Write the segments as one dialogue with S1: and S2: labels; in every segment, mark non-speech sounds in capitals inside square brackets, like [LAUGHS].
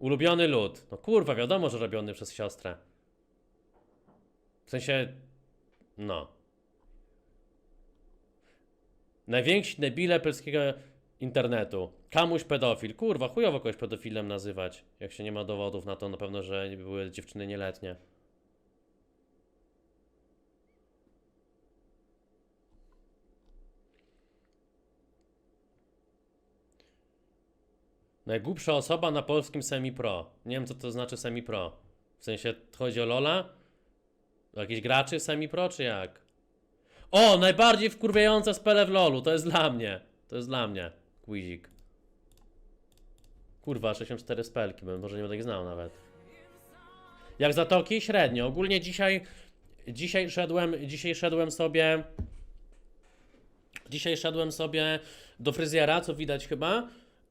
S1: Ulubiony lód. No kurwa, wiadomo, że robiony przez siostrę. W sensie, no. Najwięksi debile polskiego internetu. Kamuś pedofil. Kurwa, chujowo kogoś pedofilem nazywać. Jak się nie ma dowodów na to, na pewno, że były dziewczyny nieletnie. Najgłupsza osoba na polskim semi-pro. Nie wiem, co to znaczy semi-pro. W sensie, chodzi o Lola? O jakichś graczy semi-pro, czy jak? O, najbardziej wkurwiające spele w LoLu. To jest dla mnie. To jest dla mnie. Quizik. Kurwa, 64 spelki, może nie będę ich znał nawet. Jak zatoki? Średnio. Ogólnie dzisiaj... Dzisiaj szedłem, dzisiaj szedłem sobie... Dzisiaj szedłem sobie do fryzjera, co widać chyba.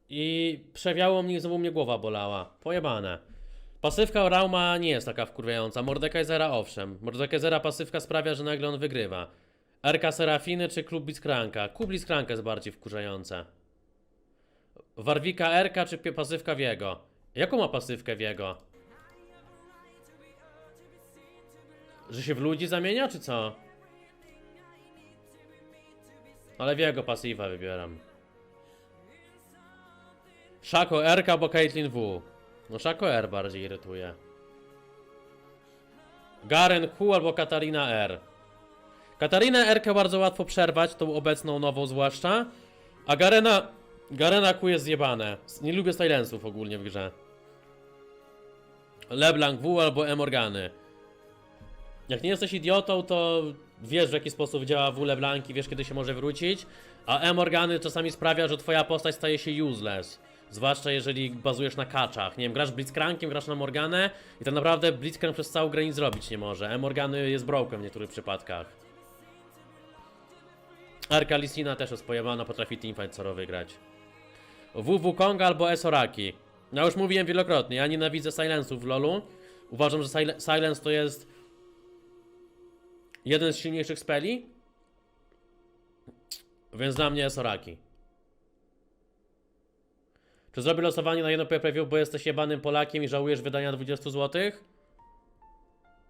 S1: I przewiało mnie, znowu mnie głowa bolała. Pojebane. Pasywka Rauma nie jest taka wkurwiająca. Mordekaisera owszem. Mordekaisera pasywka sprawia, że nagle on wygrywa. RK Serafiny czy Klub Blitzcranka? Klub Blitzcranka jest bardziej wkurzająca. Warwika RK czy pasywka Wiego? Jaką ma pasywkę Wiego? Że się w ludzi zamienia, czy co? Ale Wiego pasywa wybieram. Szako R albo Caitlyn W. No Szako R bardziej irytuje. Garen Q albo Katarina R. Katarinę R bardzo łatwo przerwać, tą obecną nową zwłaszcza. A Garena. Garena Q jest zjebane. Nie lubię silensów ogólnie w grze. LeBlanc W albo E Morgany. Jak nie jesteś idiotą, to wiesz w jaki sposób działa W LeBlanc i wiesz kiedy się może wrócić. A E Morgany czasami sprawia, że twoja postać staje się useless. Zwłaszcza jeżeli bazujesz na kaczach. Nie wiem, grasz Blitzcrankiem, grasz na Morganę i tak naprawdę Blitzcrank przez całą grę nic zrobić nie może. E Morgany jest broken w niektórych przypadkach. Arka Lisina też jest pojebana, potrafi teamfight co wygrać. WW Konga albo Esoraki. Ja już mówiłem wielokrotnie, ja nienawidzę silence'ów w LoLu. Uważam, że sil silence to jest jeden z silniejszych speli. Więc dla mnie Esoraki. Czy zrobię losowanie na jedno pay-per-view, bo jesteś jebanym Polakiem i żałujesz wydania 20 zł?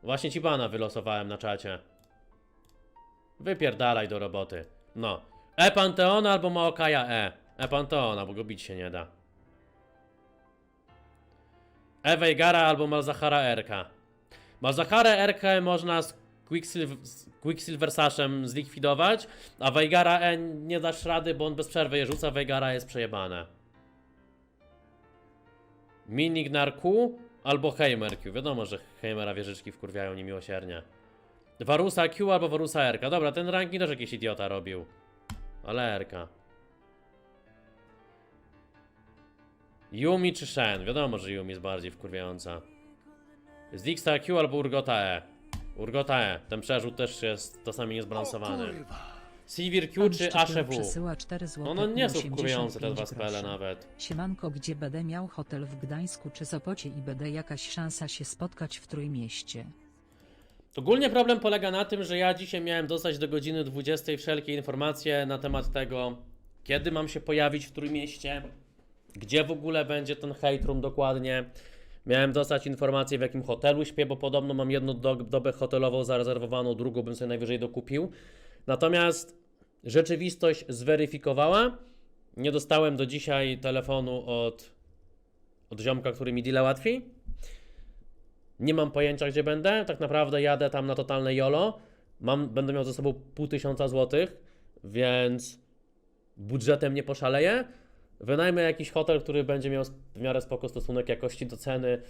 S1: Właśnie ci bana wylosowałem na czacie. Wypierdalaj do roboty. No. E Panteona albo Maokaja E. E Panteona, bo go bić się nie da. E Veigara albo Malzahara Erka. Malzahara Erkę można z Quicksilver, z Quicksilversaszem zlikwidować, a Veigara E nie dasz rady, bo on bez przerwy je rzuca, Veigara jest przejebane. Minignar Q albo Heimer Q. Wiadomo, że Heimera wieżyczki wkurwiają niemiłosiernie. Warusa Q albo Warusa RK. Dobra, ten ranking też jakiś idiota robił. Ale RK. Yumi czy Shen? Wiadomo, że Yumi jest bardziej wkurwiająca. Zigsta Q albo Urgota E. Urgota E. Ten przerzut też jest czasami niezbalansowany. Sivir Q
S2: Pan
S1: czy
S2: Szczepion
S1: Ashe W?
S2: przesyła 4 zł
S1: No, no nie są
S2: 85
S1: wkurwiające te dwa spele nawet.
S2: Siemanko, gdzie będę miał hotel w Gdańsku czy Sopocie i będę jakaś szansa się spotkać w Trójmieście.
S1: Ogólnie problem polega na tym, że ja dzisiaj miałem dostać do godziny 20 wszelkie informacje na temat tego, kiedy mam się pojawić w Trójmieście, gdzie w ogóle będzie ten hate room dokładnie. Miałem dostać informację, w jakim hotelu śpię, bo podobno mam jedną do, dobę hotelową zarezerwowaną, drugą bym sobie najwyżej dokupił. Natomiast rzeczywistość zweryfikowała. Nie dostałem do dzisiaj telefonu od, od ziomka, który mi deala łatwi. Nie mam pojęcia, gdzie będę. Tak naprawdę jadę tam na totalne. Mam, będę miał ze sobą pół tysiąca złotych, więc budżetem nie poszaleję. Wynajmę jakiś hotel, który będzie miał w miarę spoko stosunek jakości do ceny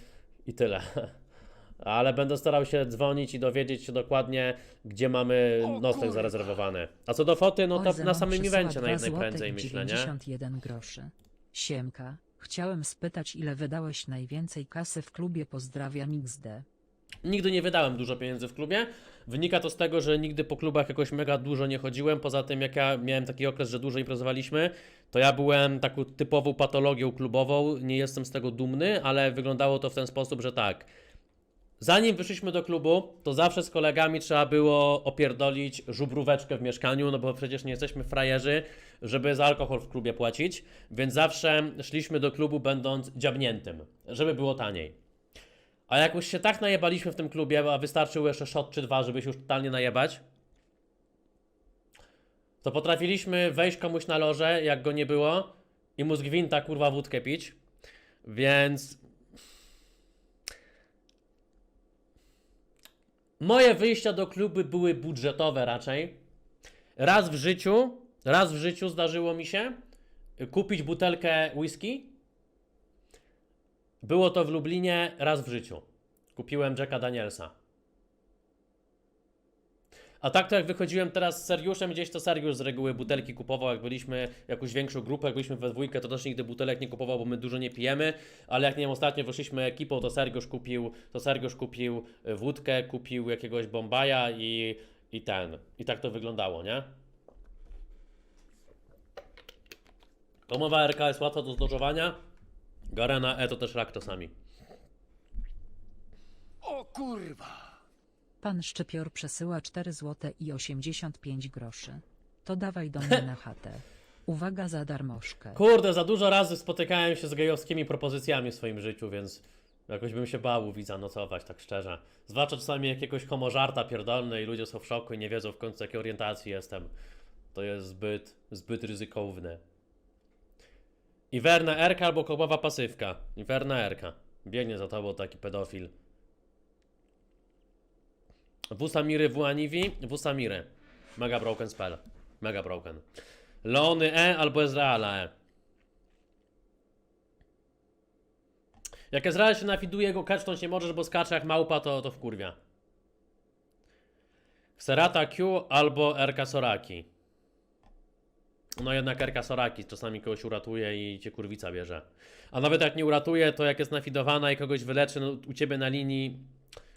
S1: i tyle. [LAUGHS] Ale będę starał się dzwonić i dowiedzieć się dokładnie, gdzie mamy nocleg zarezerwowany. A co do foty, no to
S2: Oj,
S1: na samym
S2: przesyła
S1: evencie
S2: 2
S1: naj, najprędzej myślę, nie?
S2: 91 groszy. Siemka, chciałem spytać ile wydałeś najwięcej kasy w klubie Pozdrawiam XD.
S1: Nigdy nie wydałem dużo pieniędzy w klubie. Wynika to z tego, że nigdy po klubach jakoś mega dużo nie chodziłem. Poza tym, jak ja miałem taki okres, że dużo imprezowaliśmy, to ja byłem taką typową patologią klubową. Nie jestem z tego dumny, ale wyglądało to w ten sposób, że tak. Zanim wyszliśmy do klubu, to zawsze z kolegami trzeba było opierdolić żubróweczkę w mieszkaniu, no bo przecież nie jesteśmy frajerzy, żeby za alkohol w klubie płacić, więc zawsze szliśmy do klubu będąc dziabniętym, żeby było taniej. A jak już się tak najebaliśmy w tym klubie, a wystarczył jeszcze shot czy dwa, żeby się już totalnie najebać, to potrafiliśmy wejść komuś na loże, jak go nie było, i mu z gwinta kurwa wódkę pić, więc Moje wyjścia do klubu były budżetowe raczej. Raz w życiu, raz w życiu zdarzyło mi się kupić butelkę whisky. Było to w Lublinie raz w życiu. Kupiłem Jacka Danielsa. A tak to jak wychodziłem teraz z Seriuszem gdzieś, to Seriusz z reguły butelki kupował, jak byliśmy jakąś większą grupę, jak byliśmy we dwójkę, to też nigdy butelek nie kupował, bo my dużo nie pijemy, ale jak nie wiem, ostatnio wyszliśmy ekipą, to Sergiusz kupił, to Sergiusz kupił y, wódkę, kupił jakiegoś bombaja i, i ten. I tak to wyglądało, nie? Tomowa RK jest łatwa do zdożowania, Garena E to też rak czasami.
S3: O kurwa!
S2: Pan Szczypior przesyła 4 zł i 85 groszy. To dawaj do mnie na [LAUGHS] chatę. Uwaga za darmożkę.
S1: Kurde, za dużo razy spotykałem się z gejowskimi propozycjami w swoim życiu, więc jakoś bym się bał widza nocować, tak szczerze. Zwłaszcza czasami jakiegoś homożarta pierdolny i ludzie są w szoku i nie wiedzą w końcu jakiej orientacji jestem. To jest zbyt, zbyt ryzykowne. Iwerna Erka albo kołowa pasywka. Iwerna Erka. Biegnie za tobą taki pedofil. Wusamiry Wuaniwi, Wusamiry. Mega broken spell. Mega broken. Leony E albo Ezreala E. Jak Ezreal się nafiduje, go kacznąć nie możesz, bo skacze jak małpa, to, to wkurwia. Serata Q albo RK Soraki. No jednak RK Soraki czasami kogoś uratuje i cię kurwica bierze. A nawet jak nie uratuje, to jak jest nafidowana i kogoś wyleczy, no, u ciebie na linii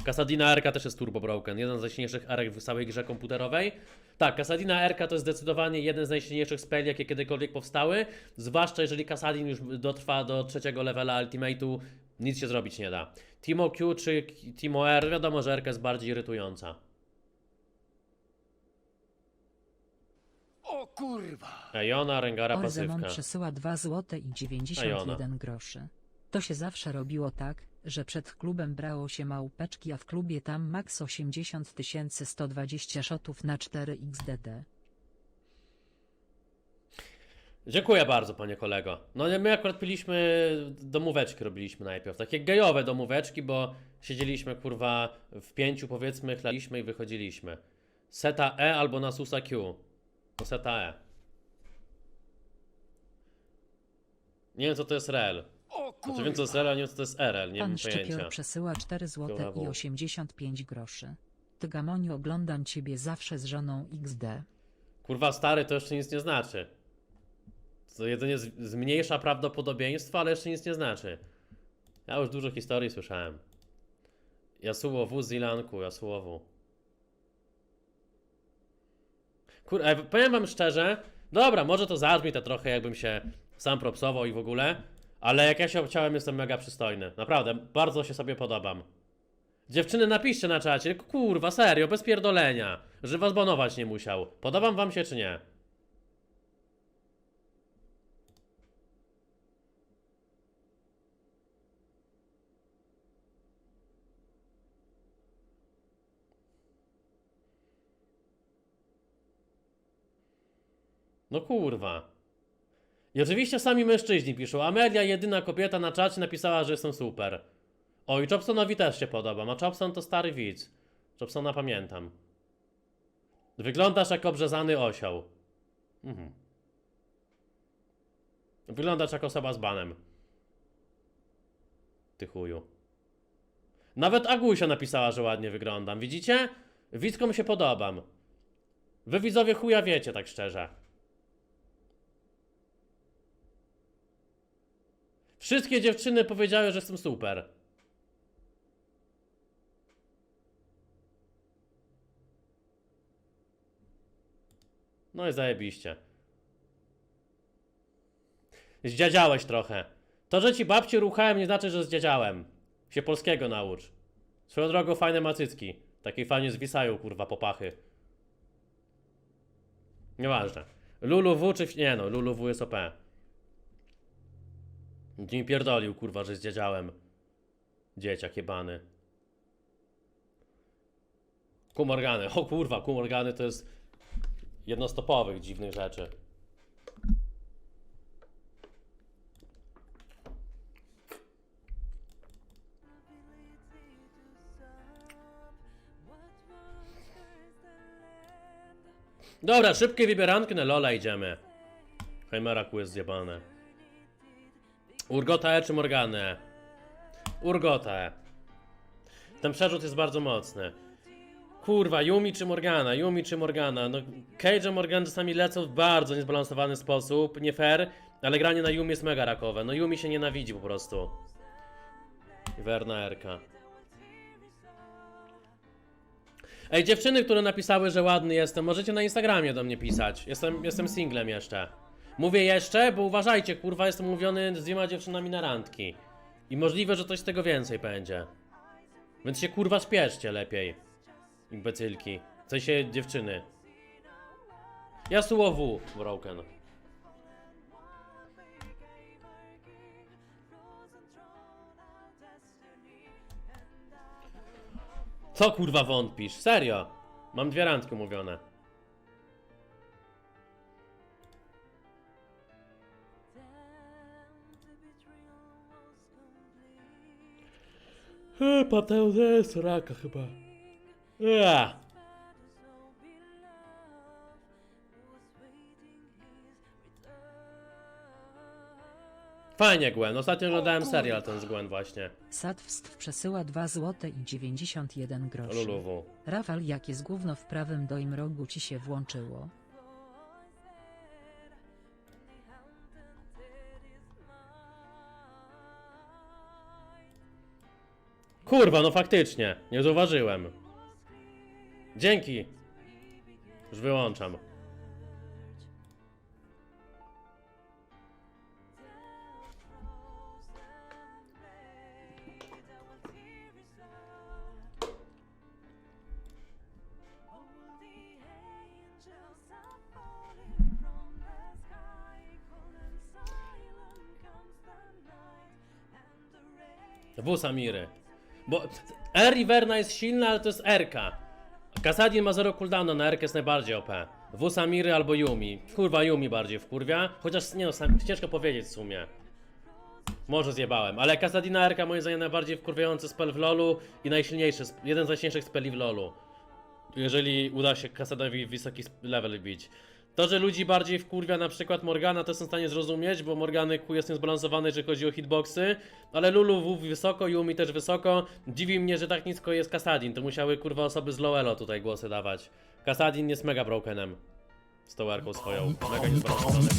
S1: Kasadina RK też jest turbo broken. Jeden z najsilniejszych RK w całej grze komputerowej. Tak, Kasadina RK to jest zdecydowanie jeden z najsilniejszych speli, jakie kiedykolwiek powstały. Zwłaszcza jeżeli Kasadin już dotrwa do trzeciego levela Ultimate'u, nic się zrobić nie da. Timo Q czy Timo R, wiadomo, że RK jest bardziej irytująca.
S3: O kurwa!
S1: Ejona, Rengara,
S2: Olzemon
S1: pasywka.
S2: przesyła 2 zł i 91 groszy. To się zawsze robiło tak, że przed klubem brało się małpeczki, a w klubie tam max 80 120 shotów na 4 XDD.
S1: Dziękuję bardzo, panie kolego. No my akurat piliśmy, domóweczki robiliśmy najpierw, takie gejowe domóweczki, bo siedzieliśmy kurwa w pięciu powiedzmy, chlaliśmy i wychodziliśmy. Seta E albo Nasusa Q. To seta E. Nie wiem co to jest RL.
S3: O
S1: Znaczy wiem co jest RL, nie wiem co to jest RL, nie
S2: Pan
S1: mam
S2: Szczypior
S1: pojęcia.
S2: przesyła 4 zł i
S1: Brawo.
S2: 85 groszy. Ty Gamoniu oglądam ciebie zawsze z żoną XD.
S1: Kurwa stary to jeszcze nic nie znaczy. To jedynie z- zmniejsza prawdopodobieństwo, ale jeszcze nic nie znaczy. Ja już dużo historii słyszałem. Yasuo W, Zilanku, Yasuo W. Kurwa, e, powiem wam szczerze, dobra, może to zabrzmi to trochę jakbym się sam propsował i w ogóle, ale jak ja się obciąłem jestem mega przystojny. Naprawdę, bardzo się sobie podobam. Dziewczyny, napiszcie na czacie, kurwa, serio, bez pierdolenia, że was banować nie musiał. Podobam wam się czy nie? No kurwa. I oczywiście sami mężczyźni piszą. Amelia, jedyna kobieta na czacie, napisała, że jestem super. O, i Chopsonowi też się podoba. A Chopson to stary widz. Chopsona pamiętam. Wyglądasz jak obrzezany osioł. Mhm. Wyglądasz jak osoba z banem. Ty chuju. Nawet Agusia napisała, że ładnie wyglądam. Widzicie? Widzkom się podobam. Wy widzowie chuja wiecie, tak szczerze. Wszystkie dziewczyny powiedziały, że jestem super. No i zajebiście. Zdziadziałeś trochę. To, że ci babci ruchałem nie znaczy, że zdziadziałem. Się polskiego naucz. Swoją drogą fajne macycki. Takie fajnie zwisają, kurwa, popachy. Nieważne. Lulu W czy... Nie no, Lulu W jest OP. Nikt mi pierdolił, kurwa, że zdziedziałem. Dzieciak jebany. Kumorgany. O kurwa, kumorgany to jest jedno z topowych dziwnych rzeczy. Dobra, szybkie wybieranki na Lola idziemy. Chimera jest zjebane. Urgota czy Morganę? Urgotę. Ten przerzut jest bardzo mocny. Kurwa, Yumi czy Morgana? Yumi czy Morgana? No, Cage Morgan czasami lecą w bardzo niezbalansowany sposób, nie fair, ale granie na Yumi jest mega rakowe. No Yumi się nienawidzi po prostu. Werna Erka. Ej, dziewczyny, które napisały, że ładny jestem, możecie na Instagramie do mnie pisać. Jestem, jestem singlem jeszcze. Mówię jeszcze, bo uważajcie, kurwa, jestem umówiony z dwiema dziewczynami na randki. I możliwe, że coś z tego więcej będzie. Więc się kurwa spieszcie lepiej. Imbecylki. W sensie dziewczyny. Yasuo W, Broken. Co kurwa wątpisz? Serio? Mam dwie randki umówione. E, Paweł to jest raka chyba. Ja. Fajnie Gwen, ostatnio oglądałem serial ten z Gwen właśnie.
S2: Satwstw przesyła 2 zł i 91 groszy.
S1: Luluwu.
S2: Rafal, jakie z gówno w prawym doim rogu ci się włączyło?
S1: Kurwa, no faktycznie, nie zauważyłem. Dzięki. Już wyłączam. W Samiry. Bo R i Verna jest silna, ale to jest RK. Kasadin ma 0 cooldowna, na RK jest najbardziej OP. W Samiry albo Yumi. Kurwa Yumi bardziej wkurwia. Chociaż nie no, sam, ciężko powiedzieć w sumie. Może zjebałem, ale Kasadina RK moim zdaniem najbardziej wkurwiający spell w LoLu i najsilniejszy, jeden z najsilniejszych speli w LoLu. Jeżeli uda się Kasadowi wysoki level bić. To, że ludzi bardziej wkurwia na przykład Morgana, to jestem w stanie zrozumieć, bo Morgany Q jest niezbalansowany, jeżeli chodzi o hitboxy, ale Lulu W wysoko, Yumi też wysoko. Dziwi mnie, że tak nisko jest Kasadin, to musiały kurwa osoby z low elo tutaj głosy dawać. Kasadin jest mega brokenem. Z tą erką swoją. Mega niezbalansowany.